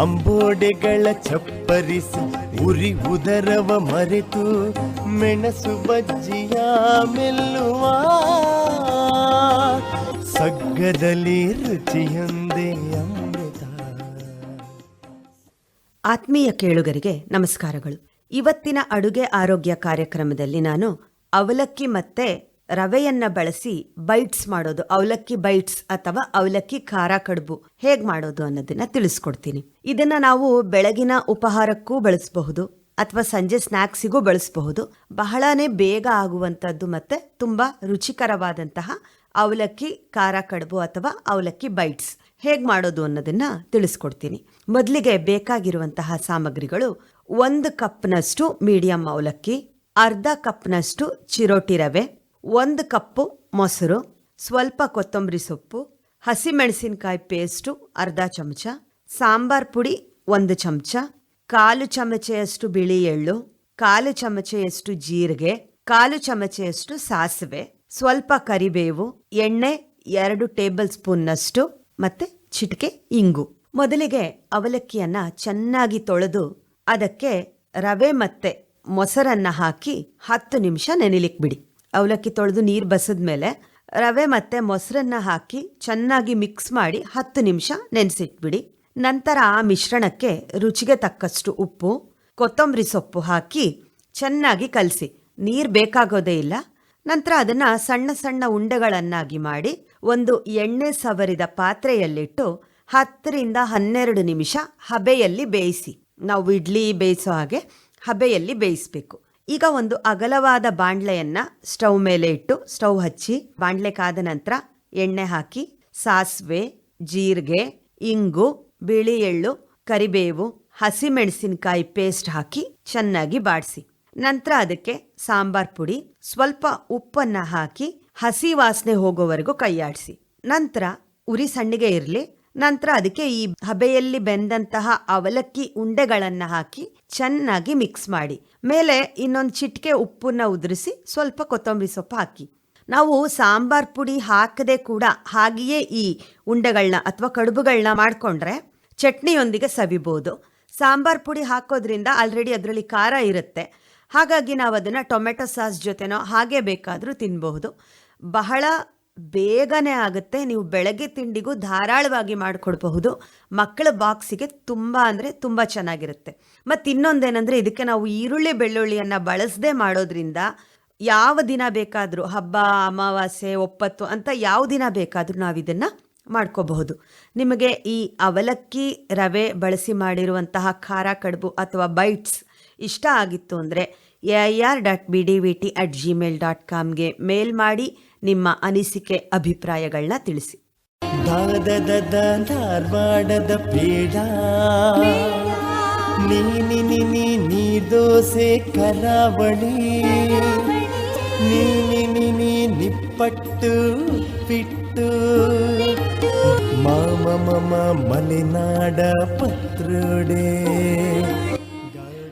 ಅಂಬೋಡೆಗಳ ಚಪ್ಪರಿಸಿ ಉರಿ ಉದರವ ಮರೆತು ಮೆಣಸು ಬಜ್ಜಿಯ ಮೆಲ್ಲುವ. ಸಗ್ಗದಲ್ಲಿ ರುಚಿಯೊಂದೇ ಅಮೃತ. ಆತ್ಮೀಯ ಕೇಳುಗರಿಗೆ ನಮಸ್ಕಾರಗಳು. ಇವತ್ತಿನ ಅಡುಗೆ ಆರೋಗ್ಯ ಕಾರ್ಯಕ್ರಮದಲ್ಲಿ ನಾನು ಅವಲಕ್ಕಿ ಮತ್ತೆ ರವೆಯನ್ನ ಬಳಸಿ ಬೈಟ್ಸ್ ಮಾಡೋದು, ಅವಲಕ್ಕಿ ಬೈಟ್ಸ್ ಅಥವಾ ಅವಲಕ್ಕಿ ಖಾರ ಕಡುಬು. ಹೇಗ್ ಮಾಡೋದು ಅನ್ನೋದನ್ನ ತಿಳಿಸ್ಕೊಡ್ತೀನಿ. ಇದನ್ನ ನಾವು ಬೆಳಗಿನ ಉಪಹಾರಕ್ಕೂ ಬಳಸಬಹುದು ಅಥವಾ ಸಂಜೆ ಸ್ನ್ಯಾಕ್ಸಿಗೂ ಬಳಸಬಹುದು. ಬಹಳನೇ ಬೇಗ ಆಗುವಂಥದ್ದು ಮತ್ತೆ ತುಂಬಾ ರುಚಿಕರವಾದಂತಹ ಅವಲಕ್ಕಿ, ಖಾರ ಕಡುಬು ಅಥವಾ ಅವಲಕ್ಕಿ ಬೈಟ್ಸ್. ಹೇಗ್ ಮಾಡೋದು ಅನ್ನೋದನ್ನ ತಿಳಿಸ್ಕೊಡ್ತೀನಿ. ಮೊದಲಿಗೆ ಬೇಕಾಗಿರುವಂತಹ ಸಾಮಗ್ರಿಗಳು ಒಂದು ಕಪ್ನಷ್ಟು ಮೀಡಿಯಂ ಅವಲಕ್ಕಿ, ಅರ್ಧ ಕಪ್ನಷ್ಟು ಚಿರೋಟಿ ರವೆ ಒಂದು ಕಪ್ಪು ಮೊಸರು, ಸ್ವಲ್ಪ ಕೊತ್ತಂಬರಿ ಸೊಪ್ಪು, ಹಸಿಮೆಣಸಿನಕಾಯಿ ಪೇಸ್ಟು, ಅರ್ಧ ಚಮಚ, ಸಾಂಬಾರ್ ಪುಡಿ ಒಂದು ಚಮಚ, ಕಾಲು ಚಮಚೆಯಷ್ಟು ಬಿಳಿ ಎಳ್ಳು, ಕಾಲು ಚಮಚೆಯಷ್ಟು ಜೀರಿಗೆ, ಕಾಲು ಚಮಚೆಯಷ್ಟು ಸಾಸಿವೆ, ಸ್ವಲ್ಪ ಕರಿಬೇವು, ಎಣ್ಣೆ, ಎರಡು ಟೇಬಲ್ ಸ್ಪೂನ್ನಷ್ಟು, ಮತ್ತೆ ಚಿಟಿಕೆ ಇಂಗು. ಮೊದಲಿಗೆ ಅವಲಕ್ಕಿಯನ್ನು ಚೆನ್ನಾಗಿ ತೊಳೆದು ಅದಕ್ಕೆ ರವೆ ಮತ್ತೆ ಮೊಸರನ್ನ ಹಾಕಿ ಹತ್ತು ನಿಮಿಷ ನೆನೆಲಿಕ್ಕೆ ಬಿಡಿ ಅವಲಕ್ಕಿ ತೊಳೆದು ನೀರು ಬಸದ್ಮೇಲೆ ರವೆ ಮತ್ತೆ ಮೊಸರನ್ನ ಹಾಕಿ ಚೆನ್ನಾಗಿ ಮಿಕ್ಸ್ ಮಾಡಿ ಹತ್ತು ನಿಮಿಷ ನೆನೆಸಿಟ್ಬಿಡಿ. ನಂತರ ಆ ಮಿಶ್ರಣಕ್ಕೆ ರುಚಿಗೆ ತಕ್ಕಷ್ಟು ಉಪ್ಪು, ಕೊತ್ತಂಬರಿ ಸೊಪ್ಪು ಹಾಕಿ ಚೆನ್ನಾಗಿ ಕಲಸಿ. ನೀರು ಬೇಕಾಗೋದೇ ಇಲ್ಲ. ನಂತರ ಅದನ್ನು ಸಣ್ಣ ಸಣ್ಣ ಉಂಡೆಗಳನ್ನಾಗಿ ಮಾಡಿ ಒಂದು ಎಣ್ಣೆ ಸವರಿದ ಪಾತ್ರೆಯಲ್ಲಿಟ್ಟು ಹತ್ತರಿಂದ ಹನ್ನೆರಡು ನಿಮಿಷ ಹಬೆಯಲ್ಲಿ ಬೇಯಿಸಿ. ನಾವು ಇಡ್ಲಿ ಬೇಯಿಸೋ ಹಾಗೆ ಹಬೆಯಲ್ಲಿ ಬೇಯಿಸಬೇಕು. ಈಗ ಒಂದು ಅಗಲವಾದ ಬಾಣ್ಲೆಯನ್ನ ಸ್ಟವ್ ಮೇಲೆ ಇಟ್ಟು ಸ್ಟವ್ ಹಚ್ಚಿ ಬಾಣ್ಲೆ ಕಾದ ನಂತರ ಎಣ್ಣೆ ಹಾಕಿ, ಸಾಸಿವೆ, ಜೀರಿಗೆ, ಇಂಗು, ಬಿಳಿ ಎಳ್ಳು, ಕರಿಬೇವು, ಹಸಿಮೆಣಸಿನಕಾಯಿ ಪೇಸ್ಟ್ ಹಾಕಿ ಚೆನ್ನಾಗಿ ಬಾಡಿಸಿ. ನಂತರ ಅದಕ್ಕೆ ಸಾಂಬಾರ್ ಪುಡಿ, ಸ್ವಲ್ಪ ಉಪ್ಪನ್ನ ಹಾಕಿ ಹಸಿ ವಾಸನೆ ಹೋಗೋವರೆಗೂ ಕೈಯಾಡಿಸಿ. ನಂತರ ಉರಿ ಸಣ್ಣಗೆ ಇರಲಿ ನಂತರ ಅದಕ್ಕೆ ಈ ಹಬೆಯಲ್ಲಿ ಬೆಂದಂತಹ ಅವಲಕ್ಕಿ ಉಂಡೆಗಳನ್ನು ಹಾಕಿ ಚೆನ್ನಾಗಿ ಮಿಕ್ಸ್ ಮಾಡಿ. ಮೇಲೆ ಇನ್ನೊಂದು ಚಿಟಿಕೆ ಉಪ್ಪನ್ನು ಉದುರಿಸಿ ಸ್ವಲ್ಪ ಕೊತ್ತಂಬರಿ ಸೊಪ್ಪು ಹಾಕಿ. ನಾವು ಸಾಂಬಾರ್ ಪುಡಿ ಹಾಕದೆ ಕೂಡ ಹಾಗೆಯೇ ಈ ಉಂಡೆಗಳನ್ನ ಅಥವಾ ಕಡುಬುಗಳನ್ನ ಮಾಡಿಕೊಂಡ್ರೆ ಚಟ್ನಿಯೊಂದಿಗೆ ಸವಿಬೋದು. ಸಾಂಬಾರ್ ಪುಡಿ ಹಾಕೋದ್ರಿಂದ ಆಲ್ರೆಡಿ ಅದರಲ್ಲಿ ಖಾರ ಇರುತ್ತೆ. ಹಾಗಾಗಿ ನಾವು ಅದನ್ನು ಟೊಮೆಟೊ ಸಾಸ್ ಜೊತೆನೋ ಹಾಗೆ ಬೇಕಾದರೂ ತಿನ್ನಬಹುದು ಬಹಳ ಬೇಗನೆ ಆಗುತ್ತೆ. ನೀವು ಬೆಳಗ್ಗೆ ತಿಂಡಿಗೂ ಧಾರಾಳವಾಗಿ ಮಾಡಿಕೊಡ್ಬಹುದು. ಮಕ್ಕಳ ಬಾಕ್ಸಿಗೆ ತುಂಬ ಅಂದರೆ ತುಂಬ ಚೆನ್ನಾಗಿರುತ್ತೆ. ಮತ್ತು ಇನ್ನೊಂದೇನೆಂದರೆ ಇದಕ್ಕೆ ನಾವು ಈರುಳ್ಳಿ, ಬೆಳ್ಳುಳ್ಳಿಯನ್ನು ಬಳಸದೆ ಮಾಡೋದ್ರಿಂದ ಯಾವ ದಿನ ಬೇಕಾದರೂ ಹಬ್ಬ, ಅಮಾವಾಸ್ಯೆ, ಒಪ್ಪತ್ತು ಅಂತ ಯಾವ ದಿನ ಬೇಕಾದರೂ ನಾವು ಇದನ್ನು ಮಾಡ್ಕೋಬಹುದು. ನಿಮಗೆ ಈ ಅವಲಕ್ಕಿ ರವೆ ಬಳಸಿ ಮಾಡಿರುವಂತಹ ಖಾರ, ಕಡುಬು ಅಥವಾ ಬೈಟ್ಸ್ ಇಷ್ಟ ಆಗಿತ್ತು ಅಂದರೆ A R dot B D V T at Gmail dot ಕಾಮ್ಗೆ mail ಮಾಡಿ ನಿಮ್ಮ ಅನಿಸಿಕೆ ಅಭಿಪ್ರಾಯಗಳನ್ನ ತಿಳಿಸಿ. ಧಾರವಾಡದ ಪೇಡ. ನೀ ದೋಸೆ ಕರಾವಳಿ. ನೀನಿ ನಿಪ್ಪಟ್ಟು ಪಿಟ್ಟು. ಮಾಮ, ಮಮ, ಮಲೆನಾಡ ಪತ್ರೊಡೆ.